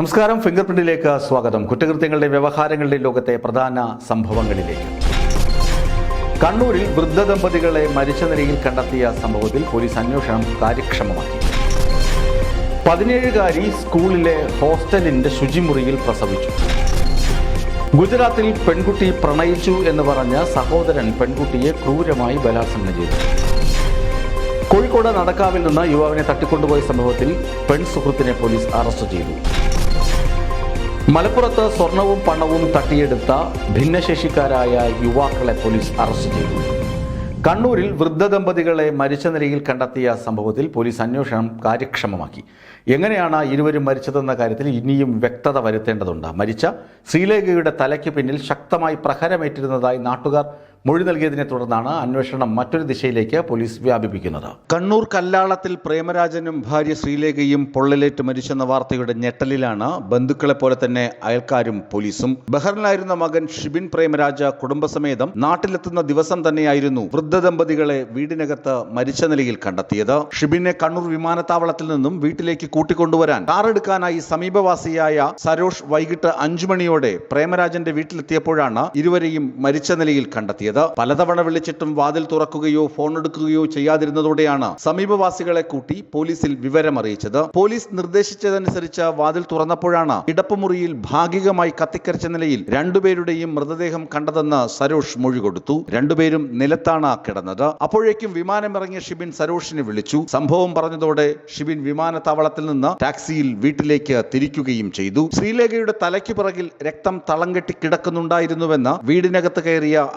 നമസ്കാരം. ഫിംഗർ പ്രിന്റിലേക്ക് സ്വാഗതം. കുറ്റകൃത്യങ്ങളുടെ വ്യവഹാരങ്ങളുടെ ലോകത്തെ പ്രധാന സംഭവങ്ങളിലേക്ക്. കണ്ണൂരിൽ വൃദ്ധ ദമ്പതികളെ മരിച്ച നിലയിൽ കണ്ടെത്തിയ സംഭവത്തിൽ പോലീസ് അന്വേഷണം കാര്യക്ഷമമാക്കി. പതിനേഴുകാരി സ്കൂളിലെ ഹോസ്റ്റലിന്റെ ശുചിമുറിയിൽ പ്രസവിച്ചു. ഗുജറാത്തിൽ പെൺകുട്ടി പ്രണയിച്ചു എന്ന് പറഞ്ഞ സഹോദരൻ പെൺകുട്ടിയെ ക്രൂരമായി ബലാത്സംഗം ചെയ്തു. കോഴിക്കോട് നടക്കാവിൽ നിന്ന് യുവാവിനെ തട്ടിക്കൊണ്ടുപോയ സംഭവത്തിൽ പെൺസുഹൃത്തിനെ പോലീസ് അറസ്റ്റ് ചെയ്തു. മലപ്പുറത്ത് സ്വർണവും പണവും തട്ടിയെടുത്ത ഭിന്നശേഷിക്കാരായ യുവാക്കളെ പോലീസ് അറസ്റ്റ് ചെയ്തു. കണ്ണൂരിൽ വൃദ്ധ ദമ്പതികളെ മരിച്ച നിലയിൽ കണ്ടെത്തിയ സംഭവത്തിൽ പോലീസ് അന്വേഷണം കാര്യക്ഷമമാക്കി. എങ്ങനെയാണ് ഇരുവരും മരിച്ചതെന്ന കാര്യത്തിൽ ഇനിയും വ്യക്തത വരുത്തേണ്ടതുണ്ട്. മരിച്ച ശ്രീലേഖയുടെ തലയ്ക്ക് പിന്നിൽ ശക്തമായി പ്രഹരമേറ്റിരുന്നതായി നാട്ടുകാർ മൊഴി നൽകിയതിനെ തുടർന്നാണ് അന്വേഷണം മറ്റൊരു ദിശയിലേക്ക് പോലീസ് വ്യാപിപ്പിക്കുന്നത്. കണ്ണൂർ കല്ലാളത്തിൽ പ്രേമരാജനും ഭാര്യ ശ്രീലേഖയും പൊള്ളലേറ്റ് മരിച്ചെന്ന വാർത്തയുടെ ഞെട്ടലിലാണ് ബന്ധുക്കളെ പോലെ തന്നെ അയൽക്കാരും പോലീസും. ബഹറിനായിരുന്ന മകൻ ഷിബിൻ പ്രേമരാജ കുടുംബസമേതം നാട്ടിലെത്തുന്ന ദിവസം തന്നെയായിരുന്നു വൃദ്ധ ദമ്പതികളെ വീടിനകത്ത് മരിച്ച നിലയിൽ കണ്ടെത്തിയത്. ഷിബിനെ കണ്ണൂർ വിമാനത്താവളത്തിൽ നിന്നും വീട്ടിലേക്ക് കൂട്ടിക്കൊണ്ടുവരാൻ കാറെടുക്കാനായി സമീപവാസിയായ സരോഷ് വൈകിട്ട് അഞ്ചു മണിയോടെ പ്രേമരാജന്റെ വീട്ടിലെത്തിയപ്പോഴാണ് ഇരുവരെയും മരിച്ച നിലയിൽ കണ്ടെത്തിയത്. പലതവണ വിളിച്ചിട്ടും വാതിൽ തുറക്കുകയോ ഫോൺ എടുക്കുകയോ ചെയ്യാതിരുന്നതോടെയാണ് സമീപവാസികളെ കൂട്ടി പോലീസിൽ വിവരമറിയിച്ചത് പോലീസ് നിർദ്ദേശിച്ചതനുസരിച്ച് വാതിൽ തുറന്നപ്പോഴാണ് കിടപ്പുമുറിയിൽ ഭാഗികമായി കത്തിക്കരിച്ച നിലയിൽ രണ്ടുപേരുടെയും മൃതദേഹം കണ്ടതെന്ന് സരോഷ് മൊഴി കൊടുത്തു. രണ്ടുപേരും നിലത്താണ് കിടന്നത്. അപ്പോഴേക്കും വിമാനമിറങ്ങിയ ഷിബിൻ സരോഷിനെ വിളിച്ചു. സംഭവം പറഞ്ഞതോടെ ഷിബിൻ വിമാനത്താവളത്തിൽ നിന്ന് ടാക്സിയിൽ വീട്ടിലേക്ക് തിരിക്കുകയും ചെയ്തു. ശ്രീലേഖയുടെ തലയ്ക്ക് പിറകിൽ രക്തം തളം കെട്ടി കിടക്കുന്നുണ്ടായിരുന്നുവെന്ന് വീടിനകത്ത് കയറിയ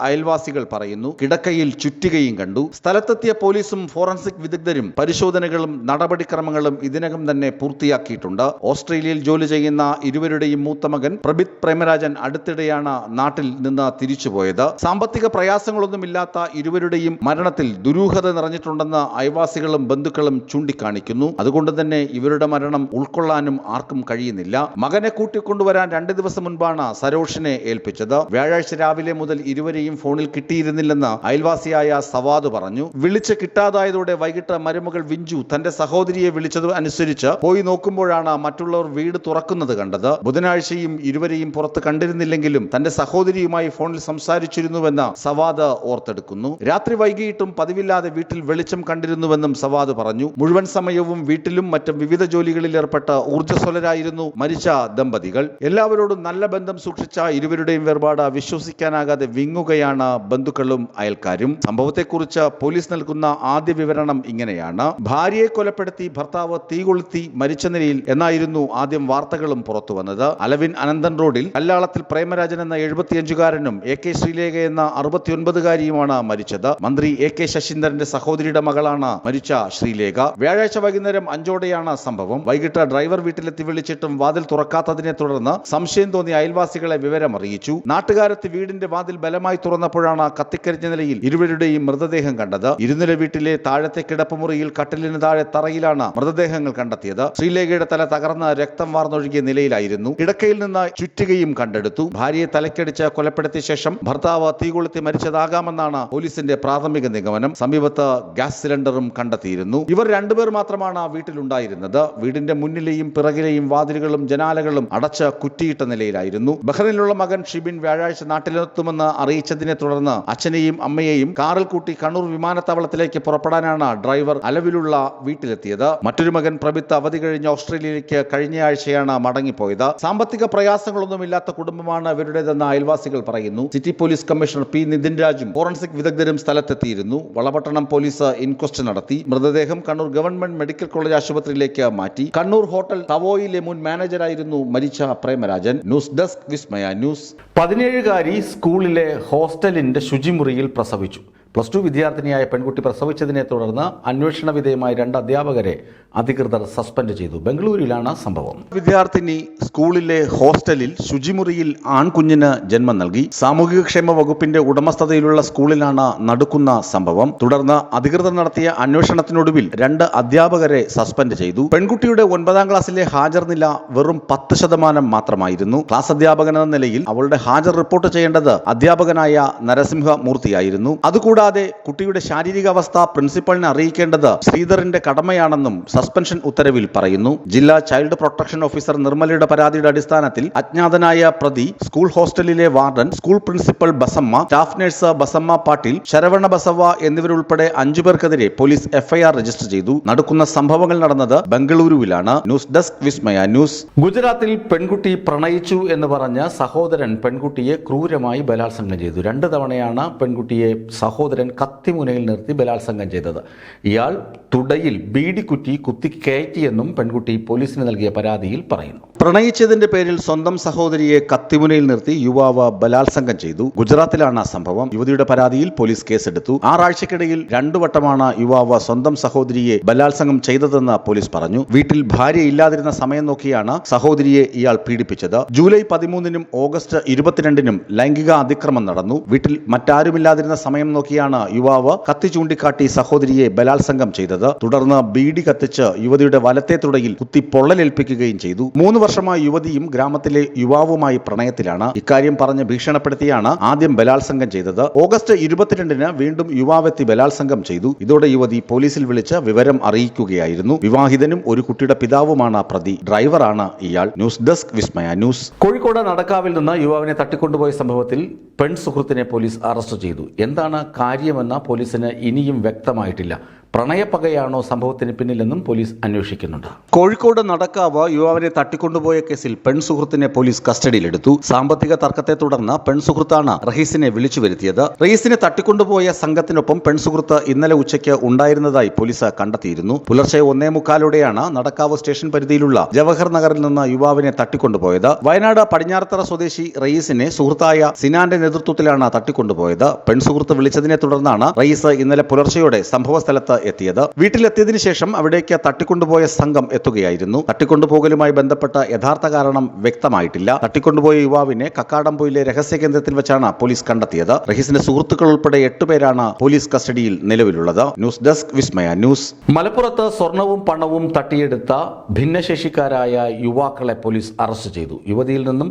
അയൽവാസികൾ പറയുന്നു കിടക്കയിൽ ചുറ്റുകയും കണ്ടു. സ്ഥലത്തെത്തിയ പോലീസും ഫോറൻസിക് വിദഗ്ധരും പരിശോധനകളും നടപടിക്രമങ്ങളും ഇതിനകം തന്നെ പൂർത്തിയാക്കിയിട്ടുണ്ട്. ഓസ്ട്രേലിയയിൽ ജോലി ചെയ്യുന്ന ഇരുവരുടെയും മൂത്ത മകൻ പ്രബിത് പ്രേമരാജൻ അടുത്തിടെയാണ് നാട്ടിൽ നിന്ന് തിരിച്ചുപോയത്. സാമ്പത്തിക പ്രയാസങ്ങളൊന്നുമില്ലാത്ത ഇരുവരുടെയും മരണത്തിൽ ദുരൂഹത നിറഞ്ഞിട്ടുണ്ടെന്ന് അയവാസികളും ബന്ധുക്കളും ചൂണ്ടിക്കാണിക്കുന്നു. അതുകൊണ്ട് തന്നെ ഇവരുടെ മരണം ഉൾക്കൊള്ളാനും ആർക്കും കഴിയുന്നില്ല. മകനെ കൂട്ടിക്കൊണ്ടുവരാൻ രണ്ട് ദിവസം മുൻപാണ് സരോഷിനെ ഏൽപ്പിച്ചത്. വ്യാഴാഴ്ച രാവിലെ മുതൽ ഇരുവരെയും ഫോണിൽ കിട്ടിയിരുന്നില്ലെന്ന് അയൽവാസിയായ സവാദ് പറഞ്ഞു. വിളിച്ച് കിട്ടാതായതോടെ വൈകിട്ട് മരുമകൾ വിഞ്ചു തന്റെ സഹോദരിയെ വിളിച്ചത് അനുസരിച്ച് പോയി നോക്കുമ്പോഴാണ് മറ്റുള്ളവർ വീട് തുറക്കുന്നത് കണ്ടത്. ബുധനാഴ്ചയും ഇരുവരെയും പുറത്ത് കണ്ടിരുന്നില്ലെങ്കിലും തന്റെ സഹോദരിയുമായി ഫോണിൽ സംസാരിച്ചിരുന്നുവെന്ന് സവാദ് ഓർത്തെടുക്കുന്നു. രാത്രി വൈകിട്ടും പതിവില്ലാതെ വീട്ടിൽ വെളിച്ചം കണ്ടിരുന്നുവെന്നും സവാദ് പറഞ്ഞു. മുഴുവൻ സമയവും വീട്ടിലും മറ്റും വിവിധ ജോലികളിൽ ഏർപ്പെട്ട ഊർജസ്വലരായിരുന്നു മരിച്ച ദമ്പതികൾ. എല്ലാവരോടും നല്ല ബന്ധം സൂക്ഷിച്ച ഇരുവരുടെയും വേർപാട് വിശ്വസിക്കാനാകാതെ വിങ്ങുകയാണ് ബന്ധുക്കളും അയൽക്കാരും സംഭവത്തെക്കുറിച്ച് പോലീസ് നൽകുന്ന ആദ്യ വിവരണം ഇങ്ങനെയാണ്. ഭാര്യയെ കൊലപ്പെടുത്തി ഭർത്താവ് തീ കൊളുത്തി മരിച്ച നിലയിൽ എന്നായിരുന്നു ആദ്യം വാർത്തകളും പുറത്തു വന്നത്. അലവിൻ അനന്തൻ റോഡിൽ കല്ലാളത്തിൽ പ്രേമരാജൻ എന്ന എഴുപത്തിയഞ്ചുകാരനും എ കെ ശ്രീലേഖ എന്ന അറുപത്തിയൊൻപതുകാരിയുമാണ് മരിച്ചത്. മന്ത്രി എ കെ ശശീന്ദ്രന്റെ സഹോദരിയുടെ മകളാണ് മരിച്ച ശ്രീലേഖ. വ്യാഴാഴ്ച വൈകുന്നേരം അഞ്ചോടെയാണ് സംഭവം. വൈകിട്ട് ഡ്രൈവർ വീട്ടിലെത്തി വിളിച്ചിട്ടും വാതിൽ തുറക്കാത്തതിനെ തുടർന്ന് സംശയം തോന്നിയ അയൽവാസികളെ വിവരം അറിയിച്ചു നാട്ടുകാരെത്തി വീടിന്റെ വാതിൽ ബലമായി തുറന്നപ്പോഴാണ് കത്തിക്കരിഞ്ഞ നിലയിൽ? ഇരുവരുടെയും മൃതദേഹം കണ്ടത്. ഇരുനില വീട്ടിലെ താഴത്തെ കിടപ്പുമുറിയിൽ കട്ടിലിന് താഴെ തറയിലാണ് മൃതദേഹങ്ങൾ കണ്ടെത്തിയത്. ശ്രീലേഖയുടെ തല തകർന്ന് രക്തം വാർന്നൊഴുകിയ നിലയിലായിരുന്നു. കിടക്കയിൽ നിന്ന് ചുറ്റുകയും കണ്ടെടുത്തു. ഭാര്യയെ തലക്കടിച്ച് കൊലപ്പെടുത്തിയ ശേഷം ഭർത്താവ് തീ കൊളുത്തി മരിച്ചതാകാമെന്നാണ് പോലീസിന്റെ പ്രാഥമിക നിഗമനം. സമീപത്ത് ഗ്യാസ് സിലിണ്ടറും കണ്ടെത്തിയിരുന്നു. ഇവർ രണ്ടുപേർ മാത്രമാണ് വീട്ടിലുണ്ടായിരുന്നത്. വീടിന്റെ മുന്നിലെയും പിറകിലെയും വാതിലുകളും ജനാലകളും അടച്ച് കുറ്റിയിട്ട നിലയിലായിരുന്നു. ബഹ്റിനിലുള്ള മകൻ ഷിബിൻ വ്യാഴാഴ്ച നാട്ടിലെത്തുമെന്ന് അറിയിച്ചതിനെ തുടർന്ന് അച്ഛനെയും അമ്മയെയും കാറിൽ കൂട്ടി കണ്ണൂർ വിമാനത്താവളത്തിലേക്ക് പുറപ്പെടാനാണ് ഡ്രൈവർ അലവിലുള്ള വീട്ടിലെത്തിയത്. മറ്റൊരു മകൻ പ്രഭിത്ത് അവധി കഴിഞ്ഞ് ഓസ്ട്രേലിയയിലേക്ക് കഴിഞ്ഞയാഴ്ചയാണ് മടങ്ങിപ്പോയത്. സാമ്പത്തിക പ്രയാസങ്ങളൊന്നുമില്ലാത്ത കുടുംബമാണ് ഇവരുടേതെന്ന് അയൽവാസികൾ പറയുന്നു. City police commissioner P Nithin രാജും forensic വിദഗ്ധരും സ്ഥലത്തെത്തിയിരുന്നു. വളപട്ടണം പോലീസ് ഇൻക്വസ്റ്റ് നടത്തി. മൃതദേഹം കണ്ണൂർ ഗവൺമെന്റ് മെഡിക്കൽ കോളേജ് ആശുപത്രിയിലേക്ക് മാറ്റി. കണ്ണൂർ ഹോട്ടൽ തവോയിലെ മുൻ മാനേജറായിരുന്നു മരിച്ച Premarajan. News desk Vismaya news. പതിനേഴുകാരി സ്കൂളിലെ ഹോസ്റ്റലിന്റെ ശുചിമുറിയിൽ പ്രസവിച്ചു. പ്ലസ് ടു വിദ്യാർത്ഥിനിയായ പെൺകുട്ടി പ്രസവിച്ചതിനെ തുടർന്ന് അന്വേഷണ വിധേയമായ രണ്ട് അധ്യാപകരെ അധികൃതർ സസ്പെൻഡ് ചെയ്തു. ബംഗളൂരുവിലാണ് സംഭവം. വിദ്യാർത്ഥിനി സ്കൂളിലെ ഹോസ്റ്റലിൽ ശുചിമുറിയിൽ ആൺകുഞ്ഞിന് ജന്മം നൽകി. സാമൂഹികക്ഷേമ വകുപ്പിന്റെ ഉടമസ്ഥതയിലുള്ള സ്കൂളിലാണ് നടക്കുന്ന സംഭവം. തുടർന്ന് അധികൃതർ നടത്തിയ അന്വേഷണത്തിനൊടുവിൽ രണ്ട് അധ്യാപകരെ സസ്പെൻഡ് ചെയ്തു. പെൺകുട്ടിയുടെ ഒൻപതാം ക്ലാസ്സിലെ ഹാജർ നില വെറും പത്ത് ശതമാനം മാത്രമായിരുന്നു. ക്ലാസ് അധ്യാപകൻ എന്ന നിലയിൽ അവളുടെ ഹാജർ റിപ്പോർട്ട് ചെയ്യേണ്ടത് അധ്യാപകനായ നരസിംഹ മൂർത്തിയായിരുന്നു അതുകൂടാതെ കൂടാതെ കുട്ടിയുടെ ശാരീരികാവസ്ഥ പ്രിൻസിപ്പളിനെ അറിയിക്കേണ്ടത് ശ്രീധറിന്റെ കടമയാണെന്നും സസ്പെൻഷൻ ഉത്തരവിൽ പറയുന്നു. ജില്ലാ ചൈൽഡ് പ്രൊട്ടക്ഷൻ ഓഫീസർ നിർമ്മലയുടെ പരാതിയുടെ അടിസ്ഥാനത്തിൽ അജ്ഞാതനായ പ്രതി സ്കൂൾ ഹോസ്റ്റലിലെ warden school principal Basamma staff nurse Basamma Patil Saravana Basava എന്നിവരുൾപ്പെടെ അഞ്ചുപേർക്കെതിരെ പോലീസ് എഫ്ഐആർ രജിസ്റ്റർ ചെയ്തു. നടക്കുന്ന സംഭവങ്ങൾ നടന്നത് ബംഗളൂരുവിലാണ്. News desk Vismaya news. ഗുജറാത്തിൽ പെൺകുട്ടി പ്രണയിച്ചു എന്ന് പറഞ്ഞ സഹോദരൻ പെൺകുട്ടിയെ ക്രൂരമായി ബലാത്സംഗം ചെയ്തു. രണ്ട് തവണയാണ് പെൺകുട്ടിയെ സഹോദരൻ കത്തിമുനയിൽ നിർത്തി ബലാത്സംഗം ചെയ്തത്. ഇയാൾ തുടയിൽ ബീഡിക്കുറ്റി കുത്തി കയറ്റിയെന്നും പെൺകുട്ടി പോലീസിന് നൽകിയ പരാതിയിൽ പറയുന്നു. പ്രണയിച്ചതിന്റെ പേരിൽ സ്വന്തം സഹോദരിയെ കത്തിമുനയിൽ നിർത്തി യുവാവ് ബലാത്സംഗം ചെയ്തു. ഗുജറാത്തിലാണ് ആ സംഭവം. യുവതിയുടെ പരാതിയിൽ പോലീസ് കേസെടുത്തു. ആറാഴ്ചക്കിടയിൽ രണ്ടു വട്ടമാണ് യുവാവ് സ്വന്തം സഹോദരിയെ ബലാത്സംഗം ചെയ്തതെന്ന് പോലീസ് പറഞ്ഞു. വീട്ടിൽ ഭാര്യ ഇല്ലാതിരുന്ന സമയം നോക്കിയാണ് സഹോദരിയെ ഇയാൾ പീഡിപ്പിച്ചത്. ജൂലൈ പതിമൂന്നിനും ഓഗസ്റ്റ് ഇരുപത്തിരണ്ടിനും ലൈംഗിക അതിക്രമം നടന്നു. വീട്ടിൽ മറ്റാരുമില്ലാതിരുന്ന സമയം നോക്കിയാണ് യുവാവ് കത്തി ചൂണ്ടിക്കാട്ടി സഹോദരിയെ ബലാത്സംഗം ചെയ്തത്. തുടർന്ന് ബീഡി കത്തിച്ച് യുവതിയുടെ വലത്തെ തുടയിൽ കുത്തി പൊള്ളലേൽപ്പിക്കുകയും ചെയ്തു. മൂന്ന് വർഷമായി യുവതിയും ഗ്രാമത്തിലെ യുവാവുമായി പ്രണയത്തിലാണ്. ഇക്കാര്യം പറഞ്ഞ് ഭീഷണപ്പെടുത്തിയാണ് ആദ്യം ബലാത്സംഗം ചെയ്തത്. ഓഗസ്റ്റ് ഇരുപത്തിരണ്ടിന് വീണ്ടും യുവാവെത്തി ബലാത്സംഗം ചെയ്തു. ഇതോടെ യുവതി പോലീസിൽ വിളിച്ച് വിവരം അറിയിക്കുകയായിരുന്നു. വിവാഹിതനും ഒരു കുട്ടിയുടെ പിതാവുമാണ് പ്രതി. ഡ്രൈവറാണ് ഇയാൾ. News desk Vismaya news. Kozhikode നടക്കാവിൽ നിന്ന് യുവാവിനെ തട്ടിക്കൊണ്ടുപോയ സംഭവത്തിൽ പെൺ സുഹൃത്തിനെ പോലീസ് അറസ്റ്റ് ചെയ്തു. എന്താണ് കാര്യമെന്ന് പോലീസിന് ഇനിയും വ്യക്തമായിട്ടില്ല. പ്രണയപ്പകയാണോ സംഭവത്തിന് പിന്നിലെന്നും പോലീസ് അന്വേഷിക്കുന്നുണ്ട്. കോഴിക്കോട് നടക്കാവ് യുവാവിനെ തട്ടിക്കൊണ്ടുപോയ കേസിൽ പെൺസുഹൃത്തിനെ പോലീസ് കസ്റ്റഡിയിലെടുത്തു. സാമ്പത്തിക തർക്കത്തെ തുടർന്ന് പെൺസുഹൃത്താണ് റഹീസിനെ വിളിച്ചു വരുത്തിയത്. റഹീസിനെ തട്ടിക്കൊണ്ടുപോയ സംഘത്തിനൊപ്പം പെൺസുഹൃത്ത് ഇന്നലെ ഉച്ചയ്ക്ക് ഉണ്ടായിരുന്നതായി പോലീസ് കണ്ടെത്തിയിരുന്നു. പുലർച്ചെ ഒന്നേ മുക്കാലോടെയാണ് നടക്കാവ് സ്റ്റേഷൻ പരിധിയിലുള്ള ജവഹർ നഗറിൽ നിന്ന് യുവാവിനെ തട്ടിക്കൊണ്ടുപോയത്. വയനാട് പടിഞ്ഞാറത്തറ സ്വദേശി റയീസിനെ സുഹൃത്തായ സിനാന്റെ നേതൃത്വത്തിലാണ് തട്ടിക്കൊണ്ടുപോയത്. പെൺസുഹൃത്ത് വിളിച്ചതിനെ തുടർന്നാണ് റയീസ് ഇന്നലെ പുലർച്ചയോടെ സംഭവ സംഭവസ്ഥലത്ത് എത്തിയത്. വീട്ടിലെത്തിയതിനു ശേഷം അവിടേക്ക് തട്ടിക്കൊണ്ടുപോയ സംഘം എത്തുകയായിരുന്നു. തട്ടിക്കൊണ്ടുപോകലുമായി ബന്ധപ്പെട്ട യഥാർത്ഥ കാരണം വ്യക്തമായിട്ടില്ല. തട്ടിക്കൊണ്ടുപോയ യുവാവിനെ കക്കാടംപൊയിലെ രഹസ്യ കേന്ദ്രത്തിൽ വെച്ചാണ് പോലീസ് കണ്ടെത്തിയത്. റഹീസിന്റെ സുഹൃത്തുക്കൾ ഉൾപ്പെടെ എട്ടുപേരാണ് പോലീസ് കസ്റ്റഡിയിൽ നിലവിലുള്ളത്. News desk Vismaya news. മലപ്പുറത്ത് സ്വർണവും പണവും തട്ടിയെടുത്ത ഭിന്നശേഷിക്കാരായ യുവാക്കളെ പോലീസ് അറസ്റ്റ് ചെയ്തു. യുവതിയിൽ നിന്നും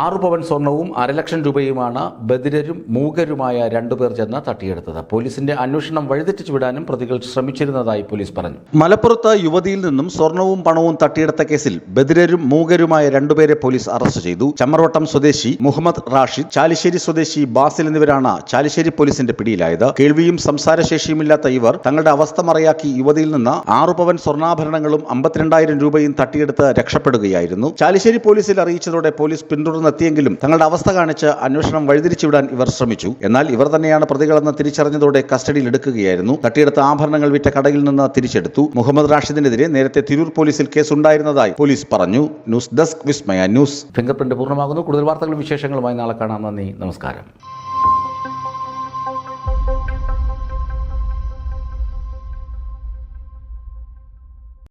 ആറു പവൻ സ്വർണവും അരലക്ഷം രൂപയുമാണ് ബദിരരും മൂകരുമായ രണ്ടുപേർ ചെന്ന് തട്ടിയെടുത്തത്. പോലീസിന്റെ അന്വേഷണം വഴിതെറ്റിച്ചു വിടാനും പ്രതികൾ ശ്രമിച്ചിരുന്നതായി പോലീസ് പറഞ്ഞു. മലപ്പുറത്ത് യുവതിയിൽ നിന്നും സ്വർണവും പണവും തട്ടിയെടുത്ത കേസിൽ ബദിരരും മൂകരുമായ രണ്ടുപേരെ പോലീസ് അറസ്റ്റ് ചെയ്തു. ചമ്മർവട്ടം സ്വദേശി മുഹമ്മദ് റാഷിദ് ചാലിശ്ശേരി സ്വദേശി ബാസിൽ എന്നിവരാണ് ചാലിശ്ശേരി പോലീസിന്റെ പിടിയിലായത്. കേൾവിയും സംസാരശേഷിയുമില്ലാത്ത ഇവർ തങ്ങളുടെ അവസ്ഥ മറയാക്കി യുവതിയിൽ നിന്ന് ആറു പവൻ സ്വർണാഭരണങ്ങളും അമ്പത്തിരണ്ടായിരം രൂപയും തട്ടിയെടുത്ത് രക്ഷപ്പെടുകയായിരുന്നു. ചാലിശ്ശേരി പോലീസിൽ അറിയിച്ചതോടെ പോലീസ് പിന്തുടർന്നെത്തിയെങ്കിലും തങ്ങളുടെ അവസ്ഥ കാണിച്ച് അന്വേഷണം വഴിതിരിച്ചുവിടാൻ ഇവർ ശ്രമിച്ചു. എന്നാൽ ഇവർ തന്നെയാണ് പ്രതികളെന്ന് തിരിച്ചറിഞ്ഞതോടെ കസ്റ്റഡിയിൽ എടുക്കുകയായിരുന്നു. തട്ടിയെടുത്ത ആഭരണങ്ങൾ വിറ്റ കടയിൽ നിന്ന് തിരിച്ചെടുത്തു. മുഹമ്മദ് റാഷിദിനെതിരെ നേരത്തെ തിരൂർ പോലീസിൽ കേസുണ്ടായിരുന്നതായി പോലീസ് പറഞ്ഞു. News desk Vismaya news. Finger print പൂർണമാകുന്നു. കൂടുതൽ വാർത്തകളും വിശേഷങ്ങളുമായി നാളെ കാണാം. നന്ദി. നമസ്കാരം.